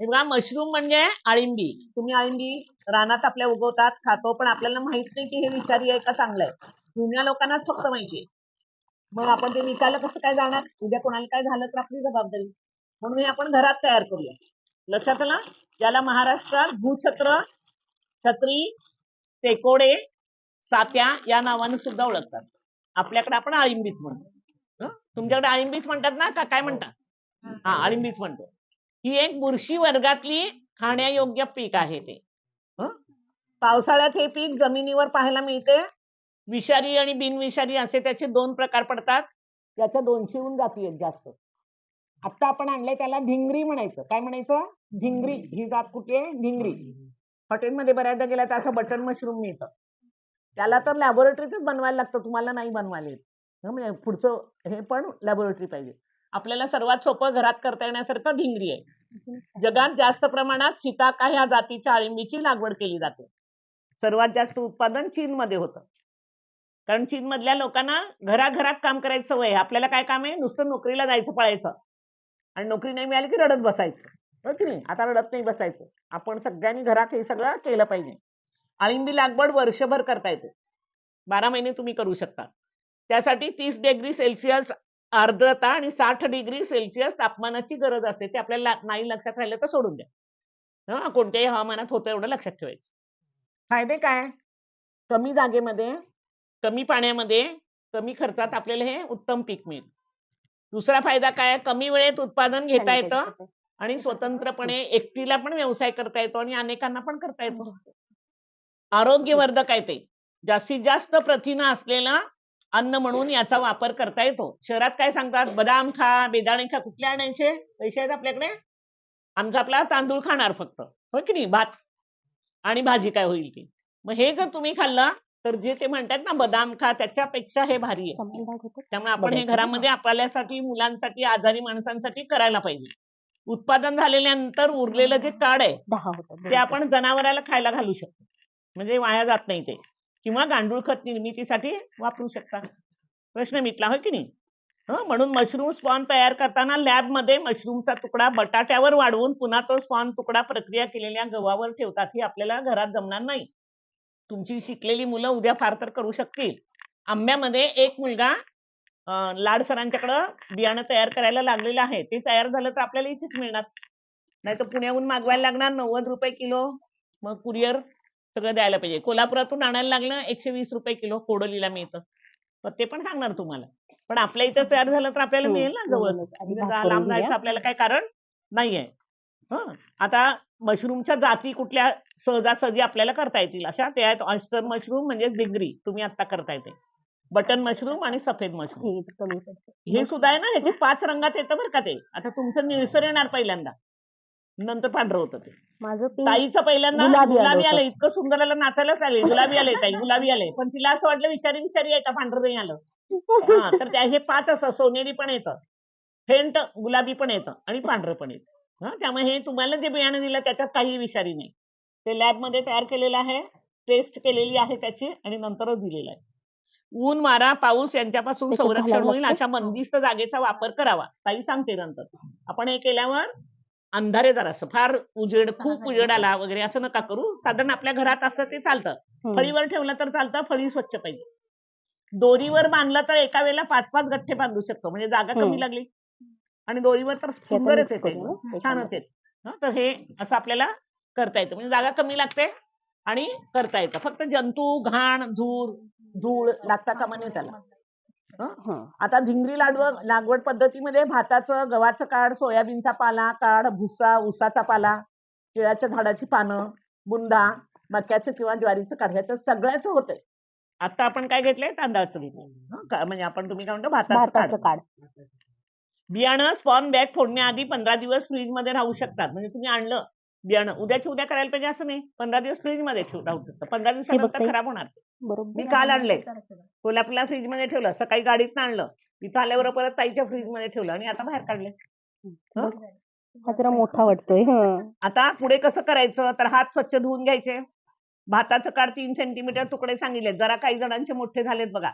हे बघा मशरूम म्हणजे अळिंबी तुम्ही अळिंबी रानात आपल्या उगवतात खातो पण आपल्याला माहीत नाही की हे विषारी आहे का चांगलं आहे. जुन्या लोकांनाच फक्त माहिती मग आपण ते विकायला कसं काय जाणार? उद्या कोणाला काय झालं तर आपली जबाबदारी. म्हणून हे आपण घरात तयार करूया. लक्षात आलं? ज्याला महाराष्ट्रात भूछत्र छत्री टेकोडे सात्या या नावाने सुद्धा ओळखतात. आपल्याकडे आपण अळिंबीच म्हणतो. हं? तुमच्याकडे अळिंबीच म्हणतात ना? का काय म्हणतात हा. अळिंबीच म्हणतो. ही एक बुरशी वर्गातली खाण्यायोग्य पीक आहे ते. हं? पावसाळ्यात हे पीक जमिनीवर पाहायला मिळते. विषारी आणि बिनविषारी असे त्याचे दोन प्रकार पडतात. त्याच्या दोनशेहून जाती आहेत जास्त. आता आपण आणलंय त्याला धिंगरी म्हणायचं. काय म्हणायचं? धिंगरी. ही जात कुठली आहे? धिंगरी. हॉटेलमध्ये बऱ्याचदा गेला तर असं बटन मशरूम मिळतं. त्याला तर लॅबोरेटरीतच बनवायला लागतं. तुम्हाला नाही बनवायला येत. म्हणजे पुढचं हे पण लॅबोरेटरी पाहिजे. आपल्याला सर्वात सोपं घरात करता येण्यासारखं धिंगरी आहे. जगात जास्त प्रमाणात सीताका ह्या जातीच्या अळिंबीची लागवड केली जाते. सर्वात जास्त उत्पादन चीनमध्ये होतं. कारण चीन मधल्या लोकांना घराघरात काम करायची सवय आहे. आपल्याला काय काम आहे? नुसतं नोकरीला जायचं पळायचं. आणि नोकरी नाही मिळाली की रडत बसायचं. हो की नाही? आता रडत नाही बसायचं. आपण सगळ्यांनी घरात हे सगळं केलं पाहिजे. अळिंबी लागवड वर्षभर करता येते. बारा महिने तुम्ही करू शकता. त्यासाठी तीस डिग्री सेल्सिअस आर्द्रता आणि साठ डिग्री सेल्सिअस तापमानाची गरज असते. ते आपल्याला नाही लक्षात राहिलं तर सोडून द्या. हा कोणत्याही हवामानात होतं एवढं लक्षात ठेवायचं. फायदे काय? कमी जागेमध्ये कमी पाण्यामध्ये कमी खर्चात आपल्याला हे उत्तम पीक मिळेल. दुसरा फायदा काय? कमी वेळेत उत्पादन घेता येतं आणि स्वतंत्रपणे एकटीला पण व्यवसाय करता येतो आणि अनेकांना पण करता येतो. आरोग्यवर्धक आहे ते. जास्तीत जास्त प्रथिनं असलेलं अन्न म्हणून याचा वापर करता येतो. शहरात काय सांगतात? बदाम खा बेदाणे खा. कुठले आणायचे? पैसे आहेत आपल्याकडे? आमचा आपला तांदूळ खाणार फक्त. हो की नाही? भात. आणि भाजी काय होईल ती? मग हे जर तुम्ही खाल्लं तर जे ते म्हणतात ना बदाम खा त्याच्यापेक्षा हे भारी आहे. त्यामुळे आपण हे. घरामध्ये आपल्यासाठी मुलांसाठी आजारी माणसांसाठी करायला पाहिजे. उत्पादन झालेल्यानंतर उरलेलं जे काड आहे ते आपण जनावराला खायला घालू शकतो. म्हणजे वाया जात नाही ते. किंवा गांडूळ खत निर्मितीसाठी वापरू शकता. प्रश्न मिटला होय की नाही? म्हणून मशरूम स्पॉन तयार करताना लॅबमध्ये मशरूमचा तुकडा बटाट्यावर वाढवून पुन्हा तो स्पॉन तुकडा प्रक्रिया केलेल्या गव्हावर ठेवतात ही आपल्याला घरात जमणार नाही. तुमची शिकलेली मुलं उद्या फार तर करू शकतील. आंब्यामध्ये एक मुलगा लाड सरांच्याकडं बियाणं तयार करायला लागलेलं आहे. ते तयार झालं तर आपल्याला इथेच मिळणार. नाही तर पुण्याहून मागवायला लागणार नव्वद रुपये किलो. मग कुरिअर सगळं द्यायला पाहिजे. कोल्हापुरातून आणायला लागलं एकशे वीस रुपये किलो कोडोलीला मिळतं. तर ते पण सांगणार तुम्हाला. पण आपल्या इथं तयार झालं तर आपल्याला हो, मिळेल ना जवळच. मिळेलच. आधी म्हणजे भाग जा- करून लांब जायचं. आपल्याला काही कारण नाहीये. हं. आता मशरूमच्या जाती कुठल्या सहजासहजी आपल्याला करता येतील अशा? ते आहेत ऑयस्टर मशरूम म्हणजे डिग्री तुम्ही आता करता येते बटन मशरूम आणि सफेद मशरूम. हे. हे सुद्धा आहे ना ह्याचे पाच रंगात येतं बरं का ते. आता तुमचं निळसर येणार पहिल्यांदा. नंतर पांढरं होतं ते. माझं pink ताईचं पहिल्यांदा गुलाबी आलं गुलाबी होतं. आलं इतकं सुंदर आलं नाचायलाच आले गुलाबी आले ताई गुलाबी आले पण तिला असं वाटलं विषारी विषारी आहे का पांढरं नाही आलं. हा तर त्या हे पाच असं सोनेरी पण येतं फेंट गुलाबी पण येतं आणि पांढरं पण येतं. हा त्यामुळे हे तुम्हाला जे बियाणं दिलं त्याच्यात काही विषारी नाही. ते लॅबमध्ये तयार केलेलं आहे टेस्ट केलेली आहे त्याची आणि नंतरच दिलेलं आहे. ऊन वारा पाऊस यांच्यापासून संरक्षण होईल लागतं? अशा बंदिस्त जागेचा वापर करावा. ताई सांगते नंतर. आपण हे केल्यावर अंधारे जरासं. फार उजेड खूप उजेड आला वगैरे असं नका करू. साधारण आपल्या घरात असं ते चालतं. फळीवर ठेवलं तर चालतं फळी स्वच्छ पाहिजे. दोरीवर बांधलं तर एका वेळेला पाच पाच गठ्ठे बांधू शकतो. म्हणजे जागा. कमी लागली आणि दोरीवर तर सुंदरच येते. छानच. येते. हं, तर हे असं आपल्याला करता येतं. म्हणजे जागा कमी लागते आणि करता येतं. फक्त जंतू घाण धूळ धूळ लागता कामा नये त्याला. आता झिंगरी लागवड लागवड पद्धतीमध्ये भाताचं गव्हाचं काढ सोयाबीनचा पाला काढ भुसा ऊसाचा पाला केळाच्या झाडाची पानं बुंदा मक्याचं किंवा ज्वारीचं काढ ह्याचं सगळ्याच होतंय. आता आपण काय घेतलंय? तांदळाचं घेतलंय. म्हणजे आपण तुम्ही काय म्हणतो? भाताचं काढ. बियाणं स्पॉन बॅग फोडण्याआधी पंधरा दिवस फ्रीजमध्ये राहू शकतात. म्हणजे तुम्ही आणलं बियाणं उद्याची उद्या करायला पाहिजे असं नाही. पंधरा दिवस फ्रीजमध्ये राहू शकतं पंधरा दिवसानंतर. खराब होणार मी काल आणले कोल्हापूरला फ्रीजमध्ये ठेवलं सकाळी गाडीत आणलं. इथं आल्यावर परत ताईच्या फ्रीजमध्ये ठेवलं आणि आता बाहेर काढले हं? जरा मोठा वाटतोय. आता पुढे कसं करायचं? तर हात स्वच्छ धुवून घ्यायचे. भाताचं काढ तीन सेंटीमीटर तुकडे सांगितले जरा काही जणांचे मोठे झालेत बघा.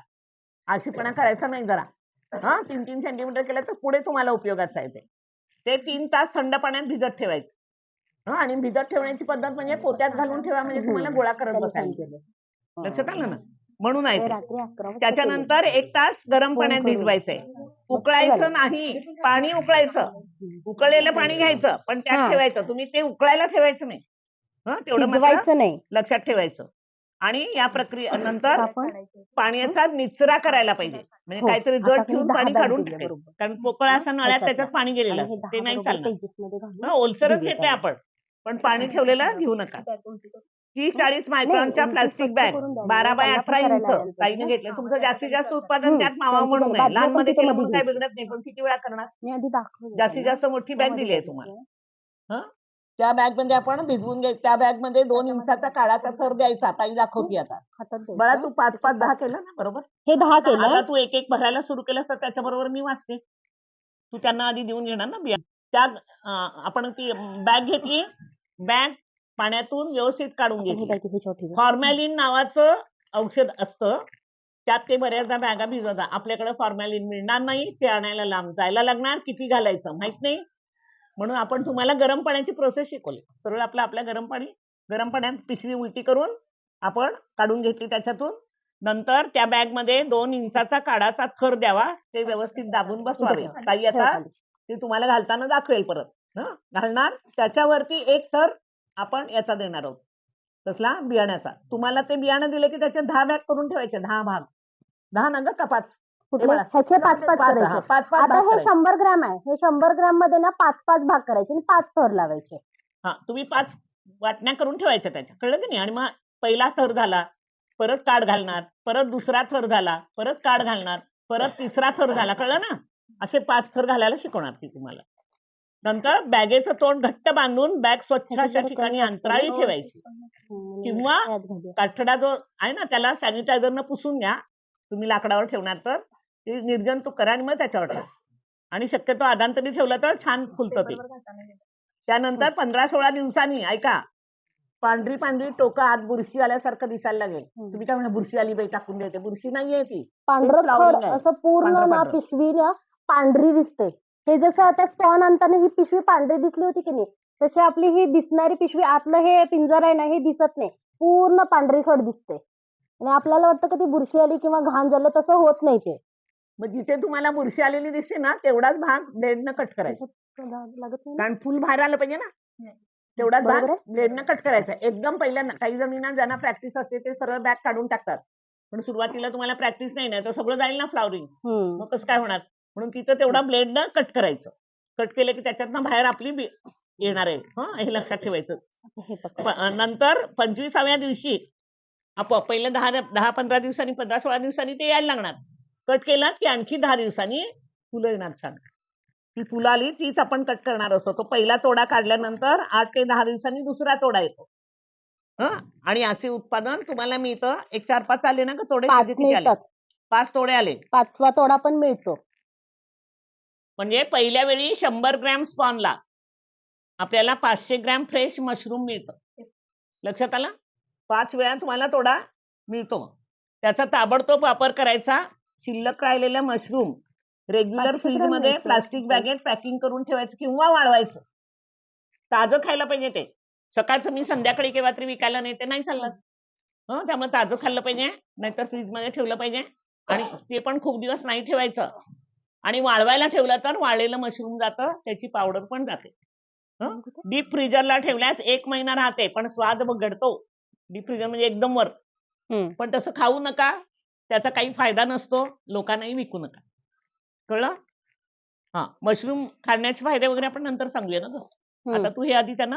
आशीपणा करायचा नाही जरा. हा? तीन तीन सेंटीमीटर केलं तर पुढे तुम्हाला उपयोगाचं आहे ते तीन तास थंड पाण्यात भिजत ठेवायचं. आणि भिजत ठेवण्याची पद्धत म्हणजे पोत्यात घालून ठेवा म्हणजे तुम्हाला गोळा करत बसायला. लक्षात आलं ना? म्हणून आहे वाजता त्याच्यानंतर एक तास गरम पाण्यात. भिजवायचंय. उकळायचं नाही पाणी उकळायचं. उकळलेलं पाणी घ्यायचं पण त्यात हा. ठेवायचं. तुम्ही ते उकळायला ठेवायचं नाही. हं, तेवढं नाही. लक्षात ठेवायचं. आणि या प्रक्रियेनंतर आपण पाण्याचा निचरा करायला पाहिजे. म्हणजे हो, काहीतरी जड ठेवून पाणी काढून टाकायचं. कारण पोकळ असा नळ्यात. त्याच्यात पाणी गेलेलं हे असतं. ते नाही चालणार. हं, ओलसरच आहे. आपण. पण पाणी ठेवलेलं घेऊ नका. तीस चाळीस मायक्रॉनच्या प्लास्टिक बॅग. बारा बाय अठरा इंच. ताईने ना. घेतलं तुमचं जास्तीत जास्त उत्पादन त्यात मावा म्हणून बादली लहानमध्ये केलं म्हणून काय. बिघडत नाही पण किती वेळा करणार? जास्तीत. जास्त मोठी बॅग दिली आहे. तुम्हाला. त्या बॅगमध्ये आपण भिजवून घ्यायचं त्या बॅगमध्ये दोन इंचाचा काळाचा थर द्यायचा. ताई दाखवती आता. बळा तू पाच पाच दहा केलं ना बरोबर? हे दहा केलं. तू एक एक भरायला सुरू केलंस तर त्याच्याबरोबर मी वाचते. तू त्यांना आधी देऊन घेणार ना बिया. त्या आपण ती बॅग घेतली. बॅग पाण्यातून व्यवस्थित काढून घेतली. फॉर्मॅलिन नावाचं औषध असतं. त्यात ते बऱ्याचदा बॅगा भिजवतात आपल्याकडे फॉर्मॅलिन मिळणार नाही ते आणायला लांब जायला लागणार किती घालायचं माहीत नाही. म्हणून आपण तुम्हाला गरम पाण्याची प्रोसेस शिकवली. सरळ आपलं आपल्या गरम पाणी गरम पाण्यात पिशवी उलटी करून आपण काढून घेतली त्याच्यातून. नंतर त्या बॅगमध्ये दोन इंचाचा काढाचा थर द्यावा. ते व्यवस्थित दाबून बसवावे. ठेवा आता. ते तुम्हाला घालताना दाखवेल परत. घालणार? त्याच्यावरती एक थर आपण याचा देणार आहोत. कसला बियाण्याचा. तुम्हाला ते बियाणं दिले की त्याचे दहा बॅग करून ठेवायचे दहा भाग. दहा नग का पाच. ह्याचे पाच पाच पाच हा, आता हे. शंभर ग्रॅम आहे. हे शंभर ग्रॅममध्ये ना पाच पाच भाग करायचे आणि पाच थर लावायचे. हा तुम्ही पाच वाटण्या करून ठेवायच्या त्याच्या. कळलं की नाही? आणि मग पहिला थर झाला परत काढ घालणार परत दुसरा थर झाला परत काढ घालणार परत तिसरा थर झाला. कळलं ना? असे पाच थर घालायला शिकवणार ती तुम्हाला. नंतर बॅगेचं तोंड घट्ट बांधून बॅग स्वच्छ अशा ठिकाणी अंतराळी असतं. ठेवायची. हम्म, किंवा यात घालूया. काठडा जो आहे ना त्याला सॅनिटायझरनं पुसून घ्या. तुम्ही लाकडावर ठेवणार तर. ते निर्जंतुक करा आणि मग त्याच्यावर ठेवा आणि शक्यतो आदांतरी ठेवलं तर छान फुलतं ते. त्यानंतर पंधरा सोळा दिवसांनी ऐका. पांढरी पांढरी टोकं आत बुरशी आल्यासारखं दिसायला लागेल. तुम्ही काय म्हणा बुरशी आली बाई टाकून देते. बुरशी नाहीये ती. पांढरं. असं पूर्ण पांढरं ना. पिशवी ना पांढरी दिसते. हे जसं आता स्पॉन आणताना ही पिशवी पांढरी दिसली होती की नाही तशी आपली ही दिसणारी पिशवी आतलं हे पिंजर आहे ना हे दिसत नाही. पूर्ण पांढरी खड दिसते. आणि आपल्याला वाटतं का ती बुरशी आली किंवा घाण झालं तसं होत नाही ते. मग जिथे तुम्हाला बुरशी आलेली दिसते ना तेवढाच भाग ब्लेडनं कट करायचा. लागत नाही ना? कारण फुल बाहेर आलं पाहिजे ना. तेवढाच भाग बरोबर आहे. ब्लेडनं कट करायचा. एकदम पहिल्यांदा काही जणींना ज्यांना प्रॅक्टिस असते ते सरळ बॅग काढून टाकतात. पण सुरुवातीला तुम्हाला प्रॅक्टिस नाही ना तर सगळं जाईल ना फ्लावरिंग हम्म. मग कसं काय होणार? म्हणून तिथं तेवढा ब्लेडनं कट करायचं. कट केलं की त्याच्यातनं बाहेर आपली येणार आहे. हं हे लक्षात ठेवायचं. नंतर पंचवीसाव्या दिवशी आपोआप पहिलं दहा दहा पंधरा दिवसांनी पंधरा सोळा दिवसांनी ते यायला लागणार. कट केलात की आणखी दहा दिवसांनी फुलं येणार छान. ती फुलं आली तीच आपण कट करणार असतो तो पहिला तोडा काढल्यानंतर आठ ते दहा दिवसांनी दुसरा तोडा येतो. हं आणि असे उत्पादन तुम्हाला मिळतं. एक चार पाच आले ना का तोडे? पाच तोडे आले. पाचवा तोडा पण मिळतो. म्हणजे पहिल्या वेळी शंभर ग्रॅम स्पॉनला आपल्याला पाचशे ग्रॅम फ्रेश मशरूम मिळतं. लक्षात आलं? पाच वेळा तुम्हाला तोडा मिळतो. त्याचा ताबडतोब वापर करायचा. शिल्लक राहिलेल्या मशरूम रेग्युलर 500 फ्रीजमध्ये. प्लास्टिक बॅगेत पॅकिंग करून ठेवायचं किंवा वाळवायचं. ताजं खायला पाहिजे ते. सकाळचं मी संध्याकाळी केव्हा तरी विकायला नेते नाही चाललं हं त्यामुळे ताजं खाल्लं पाहिजे नाहीतर फ्रीजमध्ये ठेवलं पाहिजे. आणि ते पण खूप दिवस नाही ठेवायचं. आणि वाळवायला ठेवलं तर वाळलेलं मशरूम जातं त्याची पावडर पण जाते. डीप फ्रीजरला ठेवल्यास एक महिना राहते पण स्वाद घडतो डीप फ्रीजर म्हणजे एकदम वर. पण तसं खाऊ नका त्याचा काही फायदा नसतो लोकांनाही विकू नका. कळलं? हा मशरूम खाण्याचे फायदे वगैरे आपण नंतर सांगूया ना. आता तू हे आधी त्यांना